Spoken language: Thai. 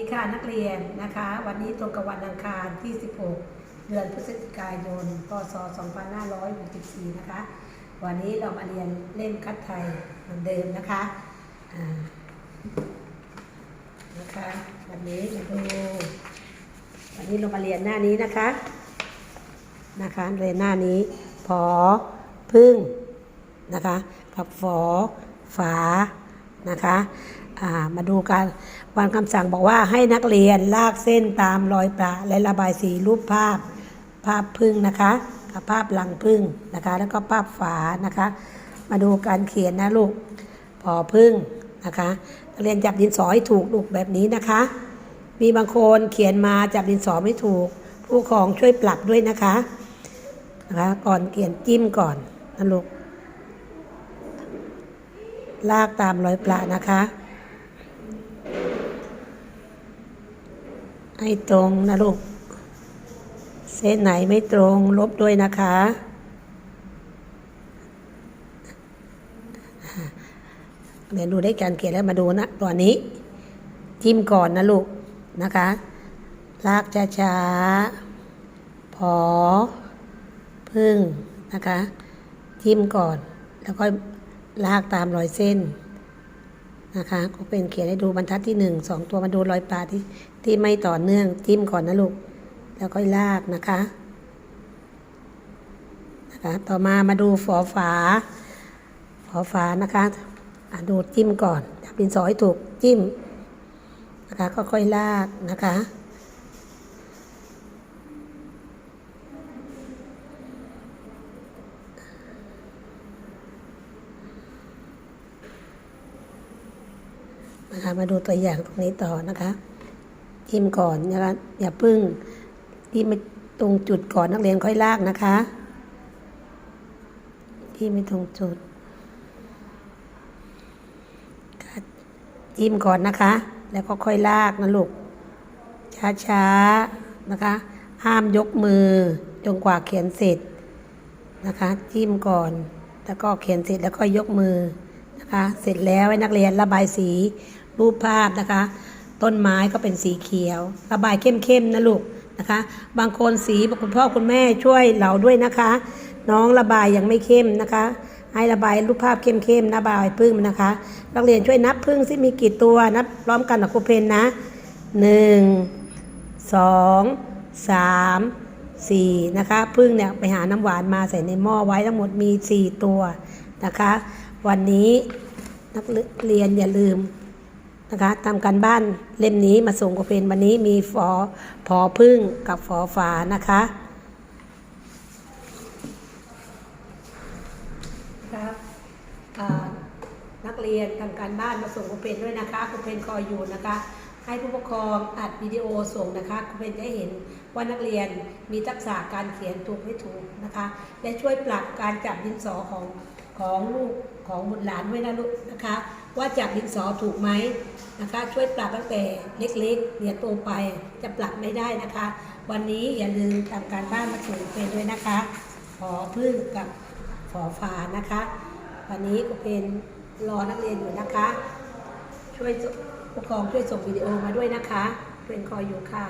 ดีค่ะนักเรียนนะคะ วันนี้ตรงกับวันอังคารที่ 16 เดือนพฤศจิกายน พศ 2564 นะคะ วันนี้เรามาเรียนเล่มคัดไทยเหมือนเดิมนะคะนะคะ วันนี้มาดูวันนี้เรามาเรียนหน้านี้นะคะนะคะเรียนหน้านี้พอพึ่งนะคะ กับฝอฝานะคะ มาดูกันวันคำสั่งบอกว่าให้นักเรียนลากเส้นตามรอยประและระบายสีรูปภาพ ภาพพึ่งนะคะกับภาพหลังพึ่งนะคะ แล้วก็ภาพฝานะคะ มาดูการเขียนนะลูกพอพึ่งนะคะนักเรียนจับดินสอให้ถูกลูกแบบนี้นะคะ มีบางคนเขียนมาจับดินสอไม่ถูก ผู้ปกครองช่วยปรับด้วยนะคะนะคะ ก่อนเขียนจิ้มก่อนนะลูกลากตามรอยประนะคะ ให้ตรงนะลูก เส้นไหนไม่ตรงลบด้วยนะคะ เดี๋ยวดูได้การเขียนแล้วมาดูนะตัวนี้ จิ้มก่อนนะลูกนะคะ ลากช้าๆ พอ พึ่งนะคะ จิ้มก่อน แล้วก็ลากตามรอยเส้น นะคะก็เป็นเขียนให้ดูบรรทัดที่หนึ่งสองตัวมาดูรอยปลาที่ที่ไม่ต่อเนื่องจิ้มก่อนนะลูก แล้วก็ลากนะคะนะคะต่อมามาดูฝอฝา ฝอฝานะคะอะดูจิ้มก่อนจับดินสอให้ถูกจิ้มนะคะก็ค่อยลากนะคะ นะคะ มาดูตัวอย่างตรงนี้ต่อนะคะจิ้มก่อนนะคะอย่าพึ่งที่ไม่ตรงจุดก่อนนักเรียนค่อยลากนะคะ ที่ไม่ตรงจุดจิ้มก่อนนะคะ แล้วก็ค่อยลากนะลูก ช้าๆนะคะ ห้ามยกมือจนกว่าเขียนเสร็จนะคะ จิ้มก่อน แล้วก็เขียนเสร็จแล้วก็ยกมือนะคะ เสร็จแล้วให้นักเรียนระบายสี รูปภาพนะคะ ต้นไม้ก็เป็นสีเขียว ระบายเข้มๆนะลูกนะคะ บางคนสีคุณพ่อคุณแม่ช่วยเราด้วยนะคะ น้องระบายยังไม่เข้มนะคะ ให้ระบายรูปภาพเข้มๆนะบายพึ่งนะคะ นักเรียนช่วยนับพึ่งสิมีกี่ตัวนับพร้อมกันกับครูเพนนะหนึ่งสองสามสี่นะคะพึ่งเนี่ยไปหาน้ำหวานมาใส่ในหม้อไว้ทั้งหมดมีสี่ตัวนะคะ วันนี้นักเรียนอย่าลืม นะคะทำการบ้านเล่มนี้มาส่งครูเพนวันนี้มีฝอพอพึ่งกับฝอฝานะคะครับนักเรียนทำการบ้านมาส่งครูเพนด้วยนะคะครูเพนคอยอยู่นะคะ ให้ผู้ปกครองอัดวิดีโอส่งนะคะครูเพนจะได้เห็นว่านักเรียนมีทักษะการเขียนถูกไม่ถูกนะคะ และช่วยปรับการจับดินสอของ ของลูกของบุตรหลานด้วยนะลูกนะคะ ว่าจับดินสอถูกไหมนะคะ ช่วยปรับตั้งแต่เล็กๆเรียนโตไปจะปรับไม่ได้นะคะ วันนี้อย่าลืมทำการบ้านมาส่งครูเพนด้วยนะคะขอพึ่งกับฝอฝานะคะ วันนี้ครูเพนรอนักเรียนอยู่นะคะ ช่วยผู้ปกครองช่วยส่งวิดีโอมาด้วยนะคะเพนคอยอยู่ค่ะ